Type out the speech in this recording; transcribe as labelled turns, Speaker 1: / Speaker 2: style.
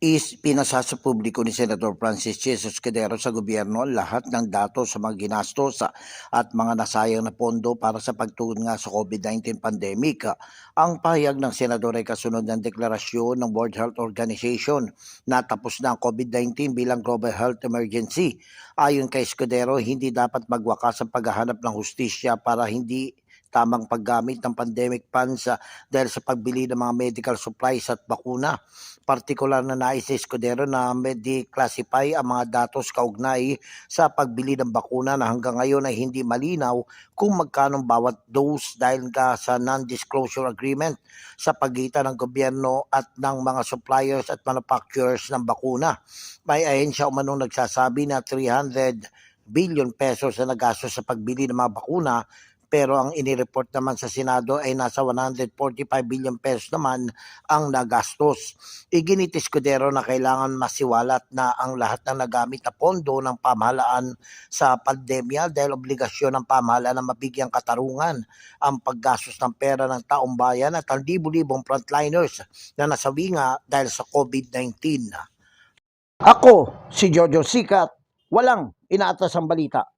Speaker 1: is pinasa sa publiko ni Senator Francis Jesus Quedero sa gobyerno lahat ng datos sa mga ginastos at mga nasayang na pondo para sa pagtugon nga sa COVID-19 pandemic. Ang pahayag ng senador ay kasunod ng deklarasyon ng World Health Organization na tapos na ang COVID-19 bilang global health emergency. Ayon kay Escudero, hindi dapat magwakas ang paghahanap ng hustisya para hindi tamang paggamit ng pandemic funds ah, dahil sa pagbili ng mga medical supplies at bakuna. Partikular na nais si Escudero na medi-classify ang mga datos kaugnay sa pagbili ng bakuna na hanggang ngayon ay hindi malinaw kung magkano bawat dose dahil ka sa non-disclosure agreement sa pagitan ng gobyerno at ng mga suppliers at manufacturers ng bakuna. May ahensya umanong nagsasabi na 300 billion pesos na nagastos sa pagbili ng mga bakuna pero ang inireport naman sa Senado ay nasa 145 billion pesos naman ang nagastos. Iginitis Escudero na kailangan masiwalat na ang lahat ng nagamit na pondo ng pamahalaan sa pandemya dahil obligasyon ng pamahalaan na mabigyang katarungan ang paggastos ng pera ng taong bayan at ang libu-libong frontliners na nasawi nga dahil sa COVID-19. Ako, si Jojo Sikat, walang inaatas ang balita.